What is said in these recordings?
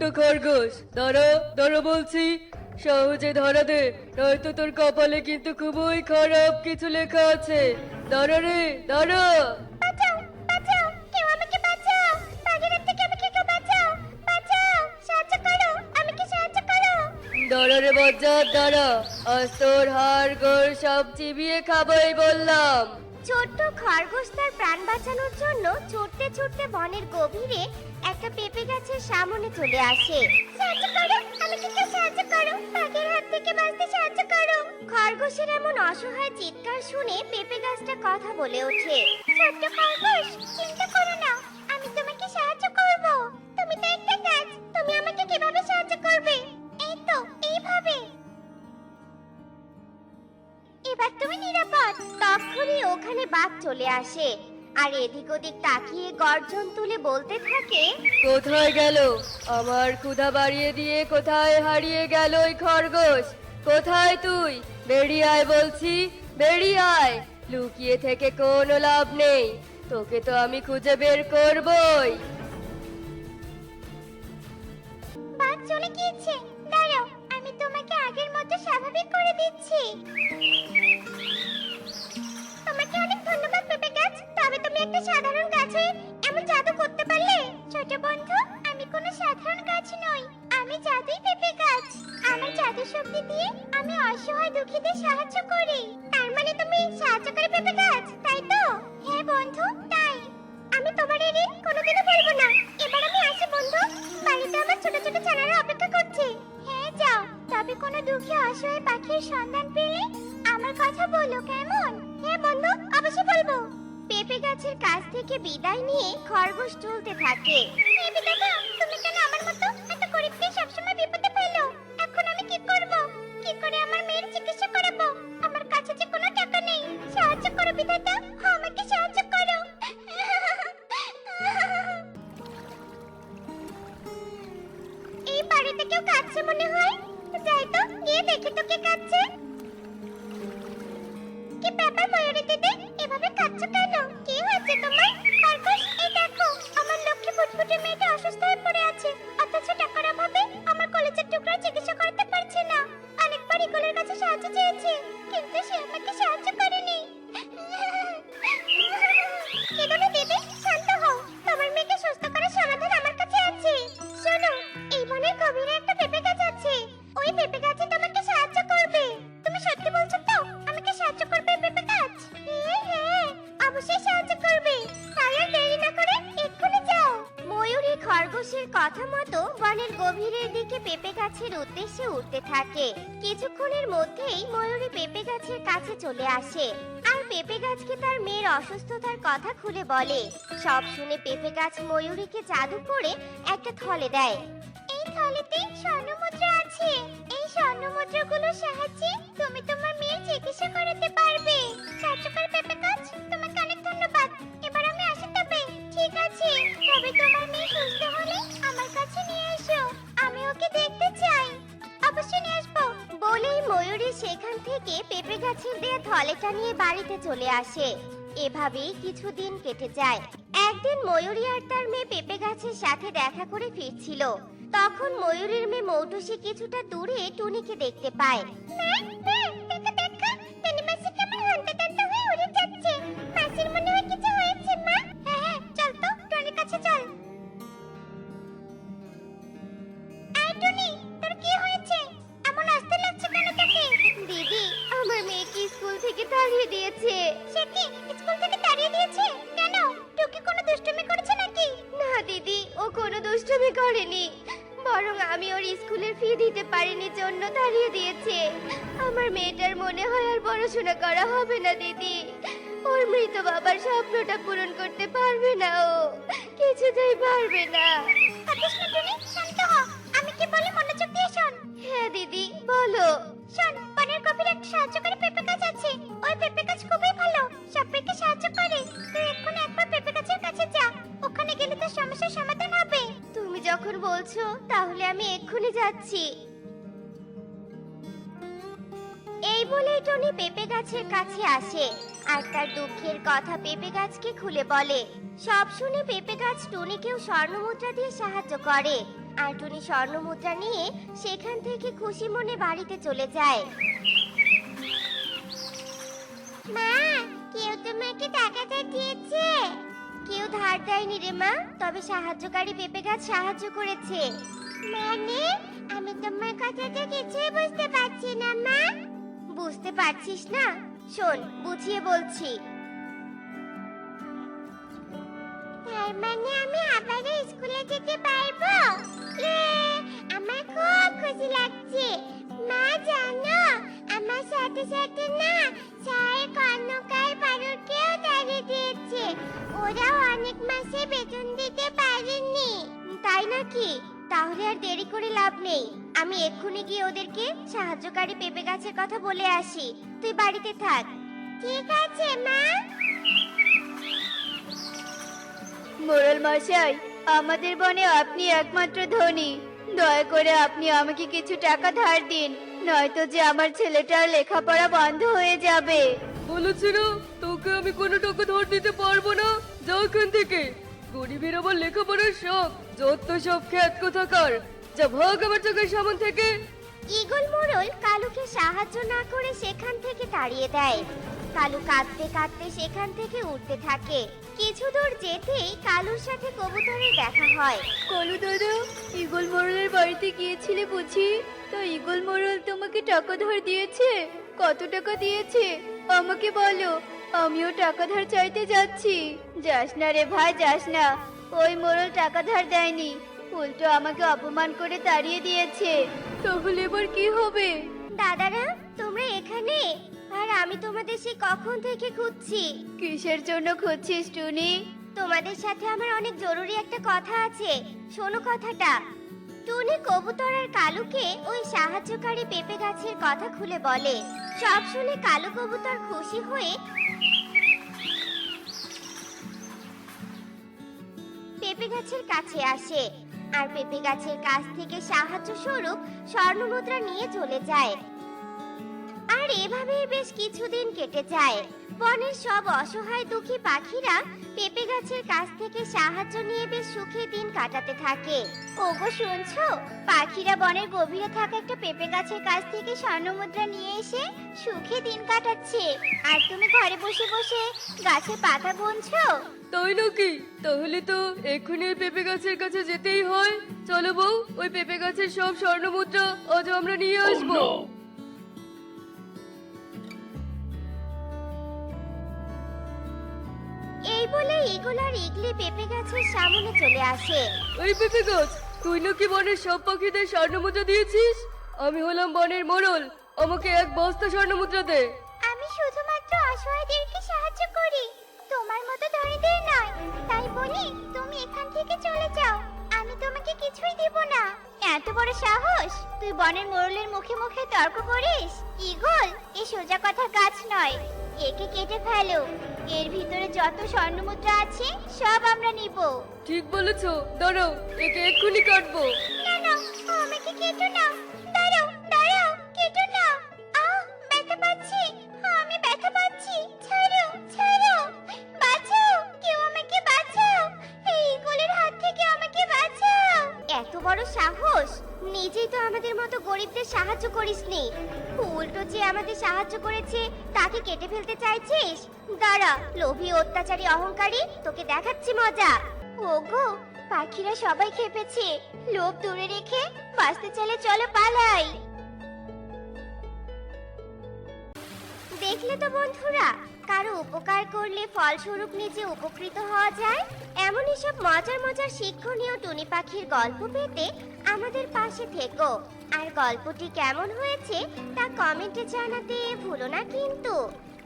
ছোট্ট খরগোশ। ধরো ধরো বলছি। সহজে ধরা দে। নয়তো তোর কপালে কিন্তু খুবই খারাপ কিছু লেখা আছে। ধরো রে ধরো। ধরো রে বজ্জাত ধরো। তোর হাড় গোড় সব চিবিয়ে খাবোই বললাম। ছোট্ট খরগোশ তার প্রাণ বাঁচানোর জন্য ছুটতে ছুটতে বনের গভীরে একটা পেঁপে গাছের সামনে চলে আসে। খরগোশের এমন অসহায় চিৎকার শুনে পেঁপে গাছটা কথা বলে ওঠে। ছোট্ট খরগোশ, চিন্তা করো না, আমি তোমাকে সাহায্য করব। তুমি তো একটা গাছ, তুমি আমাকে কীভাবে সাহায্য করবে? এই তো, এইভাবে। এবার তুমি নিরাপদ তখনই ওখানে বাঘ চলে আসে। আর এদিক ওদিক তাকিয়ে গর্জন তুলে বলতে থাকে কোথায় গেল? আমার ক্ষুধা বাড়িয়ে দিয়ে কোথায় হারিয়ে গেল ওই খরগোশ? কোথায় তুই? বেরিয়ে আয় বলছি বেরিয়ে আয়। লুকিয়ে থেকে কোনো লাভ নেই। তোকে তো আমি খুঁজে বের করবই। বাঘ চলে গিয়েছে। দাঁড়াও আমি তোমাকে আগের মতো স্বাভাবিক করে দিচ্ছি। ধন্যবাদ পেঁপে গাছ, তবে তুমি একটা সাধারণ গাছ এমন জাদু করতে পারলে? ছোট বন্ধু, আমি কোনো সাধারণ গাছ নই, আমি জাদুই পেঁপে গাছ। আমার জাদু শক্তি দিয়ে আমি অসহায় দুঃখীদের সাহায্য করি। তার মানে তুমি সাহায্যকারী পেঁপে গাছ, তাই তো? হ্যাঁ বন্ধু, তাই। আমি তোমার এই ঋণ কোনোদিনও বলব না। এবার আমি আসি, বন্ধু। বাড়িতে আমার ছোট ছোট ছানারা অপেক্ষা করছে। হ্যাঁ যাও। তবে কোনো দুঃখী অসহায় পাখির সন্ধান পেলে আমার কথা বলো কেমন? হ্যাঁ বন্ধু, অবশ্যই বলব। পেঁপে গাছের কাছ থেকে বিদায় নিয়ে খরগোশ চলতে থাকে। পেঁপে দাদা তুমি কেন আমার মতো এত গরিবকে সবসময় বিপদে ফেলো? এখন আমি কি করব? কি করে আমার মেয়ের চিকিৎসা করাবো? আমার কাছে যে কোনো টাকা নেই। সাহায্য করো বিধাতা। ব্যাপার ময়ূরী দিদি এভাবে কাঁদছো কেন? কি হয়েছে তোমার? খরগোশ, এই দেখো, আমার লক্ষ্মী ফুটফুটে মেয়েটা অসুস্থ হয়ে পড়ে আছে। অথচ টাকার অভাবে আমার কলেজের টুকরা চিকিৎসা করতে পারছে না। অনেকবার ইগলের কাছে সাহায্য চেয়েছি, কিন্তু সে আমাকে সাহায্য করেনি। খরগোশের কথা মতো বনের গভীরের দিকে পেঁপে গাছের উদ্দেশ্যে উঠতে থাকে। কিছুক্ষণের মধ্যেই ময়ূরী পেঁপে গাছের কাছে চলে আসে আর পেঁপে গাছকে তার মেয়ের অসুস্থতার কথা খুলে বলে। সব শুনে পেঁপে গাছ ময়ূরীকে জাদু করে একটা থলে দেয়। এই থলেতে স্বর্ণ মুদ্রা আছে। এই স্বর্ণ মুদ্রাগুলোর সাহায্যে তুমি তোমার মেয়ের চিকিৎসা করাতে পারবে। সাহায্যকার পেঁপে গাছ তোমাকে ঠিক আছে, তবে তোমার মেয়ে সুস্থ হলে আমার কাছে নিয়ে এসো। আমি ওকে দেখতে চাই। অবশ্যই নিয়ে আসব। বলেই ময়ূরী সেখান থেকে পেঁপে গাছের দেয়া থলেটা নিয়ে বাড়িতে চলে আসে। এভাবেই কিছুদিন কেটে যায়। একদিন ময়ূরী আর তার মেয়ে পেঁপে গাছের সাথে দেখা করে ফিরছিল। তখন ময়ূরীর মেয়ে মৌটুসি কিছুটা দূরে টুনিকে দেখতে পায়। পড়াশোনা করা হবে না দিদি। ওর মৃত বাবার স্বপ্নটা পূরণ করতে পারবে না ও। কিছুতেই পারবে না। শান্ত হ। আমি কি বলি মনোযোগ দিয়ে শোন। হ্যাঁ দিদি বলো। শোন বনের গভীরে একটা সাহায্যকারী পেঁপে গাছ আছে। ওই পেঁপে গাছ খুবই ভালো। সবাইকে সাহায্য করে। তুই এক্ষুনি একবার পেঁপে গাছের কাছে যা। ওখানে গেলে তোর সমস্যার সমাধান হবে। তুমি যখন বলছো তাহলে আমি এক্ষুনি যাচ্ছি। বলেই টনি পেঁপে গাছের কাছে আসে। আর তার দুঃখের কথা পেঁপে গাছকে খুলে বলে। সব শুনে পেঁপে গাছ টুনিকেও স্বর্ণমুদ্রা দিয়ে সাহায্য করে। আর টুনি স্বর্ণমুদ্রা নিয়ে সেখান থেকে খুশি মনে বাড়িতে চলে যায়। মা, কেউ তোমাকে টাকা ধার দিয়েছে? কেউ ধার দেয়নি রে মা, তবে সাহায্যকারী পেঁপে গাছ সাহায্য করেছে। মানে আমি তোমার কথাটা কিছুই বুঝতে পারছি না, মা। বুঝতে পারছিস না? শোন বুঝিয়ে বলছি। তার মানে আমি আবারও স্কুলে যেতে পারব? আমার খুব খুশি লাগছে। মা জানো আমার সাথে সাথে না স্যার কর্ণকার পারুকেও তাড়িয়ে দিয়েছে। ওরা অনেক মাসে বেতন দিতে পারেনি। তাই নাকি? তাহলে আর দেরি করে লাভ নেই। আমি এক্ষুনি গিয়ে ওদেরকে সাহায্যকারী পেঁপে গাছের কথা বলে আসি। তুই বাড়িতে থাক। ঠিক আছে মা। মোড়ল মশাই আমাদের বনে আপনি একমাত্র ধনী। দয়া করে আপনি আমাকে কিছু টাকা ধার দিন নয়তো যে আমার ছেলেটার লেখাপড়া বন্ধ হয়ে যাবে। বলেছি না তোকে আমি কোনো টাকা ধার দিতে পারব না। যা এখান থেকে। গরিবের আবার লেখাপড়ার শখ যত সব খ্যাত কোথাকার যা ভাগ আমার চোখের সামন থেকে। ঈগল মোড়ল কালুকে সাহায্য না করে সেখান থেকে তাড়িয়ে দেয়। কালু কাঁদতে কাঁদতে সেখান থেকে উঠতে থাকে। কিছু দূর যেতেই কালুর সাথে কবুতরের দেখা হয়। কলু দাদা ইগল মোড়লের বাড়িতে গিয়েছিলে বুঝি? তো ইগল মোড়ল তোমাকে টাকা ধার দিয়েছে? কত টাকা দিয়েছে? আমাকে বলো আমিও টাকা ধার চাইতে যাচ্ছি। যাস না রে ভাই যাস না। ওই মোড়ল টাকা ধার দেয়নি। উল্টো আমাকে অপমান করে তাড়িয়ে দিয়েছে। তাহলে এবার কি হবে? দাদারা তোমরা এখানে? আর আমি তোমাদের সে কখন থেকে খুঁজছি? কিসের জন্য খুঁজছিস টুনি? তোমাদের সাথে আমার অনেক জরুরি একটা কথা আছে। শোনো কথাটা। টুনি কবুতর আর কালুকে ওই সাহায্যকারী পেঁপে গাছের কথা খুলে বলে। সব শুনে কালু কবুতর খুশি হয়ে পেঁপে গাছের কাছে আসে। আর পেঁপে গাছের কাছ থেকে সাহায্য স্বরূপ স্বর্ণমুদ্রা নিয়ে চলে যায়। আর এভাবেই বেশ কিছুদিন কেটে যায়। বনের সব অসহায় দুঃখী পাখিরা পেঁপে গাছের কাছ থেকে সাহায্য নিয়ে বেশ সুখে দিন কাটাতে থাকে। ওগো শুনছো? পাখিরা বনের গভীরে থাকা একটা পেঁপে গাছের কাছ থেকে স্বর্ণমুদ্রা নিয়ে এসে সুখে দিন কাটাচ্ছে। আর তুমি ঘরে বসে বসে গাছে পাতা গুনছো? তাই নাকি? তাহলে তো এক্ষুনি ওই পেঁপে গাছের কাছে যেতেই হয়। চলো বউ ওই পেঁপে গাছের সব স্বর্ণ মুদ্রা আজ আমরা নিয়ে আসব। এই বলে ইগল আর ইগলি পেঁপে গাছের সামনে চলে আসে। ওই পেঁপে গাছ তুই নাকি বনের সব পাখিদের স্বর্ণ মুদ্রা দিয়েছিস? আমি হলাম বনের মোড়ল আমাকে এক বস্তা স্বর্ণ মুদ্রা দে। আমি শুধুমাত্র অসহায়দেরকে সাহায্য করি তোমার মতো ধনীদের নয়। তাই বলি তুমি এখান থেকে চলে যাও আমি তোমাকে কিছুই দেব না। এত বড় সাহস তুই বনের মোড়লের মুখে মুখে তর্ক করিস? ইগল এ সোজা কথা গাছ নয়। একে কেটে ফেলো। এর ভিতরে যত স্বর্ণমুদ্রা আছে সব আমরা নিব। ঠিক বলেছ। ধরো একে এক্ষুনি কাটবো। না না উল্টো যে আমাদের সাহায্য করেছে, তাকে কেটে ফেলতে চাইছিস? দাঁড়া, লোভী, অত্যাচারী, অহংকারী, তোকে দেখাচ্ছি মজা। ওগো, পাখিরা সবাই খেপেছে। লোভ দূরে রেখে বাঁচতে চাইলে চলো পালাই। দেখলে তো বন্ধুরা, কারও উপকার করলে ফলস্বরূপ নিজে উপকৃত হওয়া যায়। এমনই সব মজার মজার শিক্ষণীয় টুনি পাখির গল্প পেতে আমাদের পাশে থেকো। আর গল্পটি কেমন হয়েছে তা কমেন্টে জানাতে ভুলো না কিন্তু।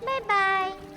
Bye bye.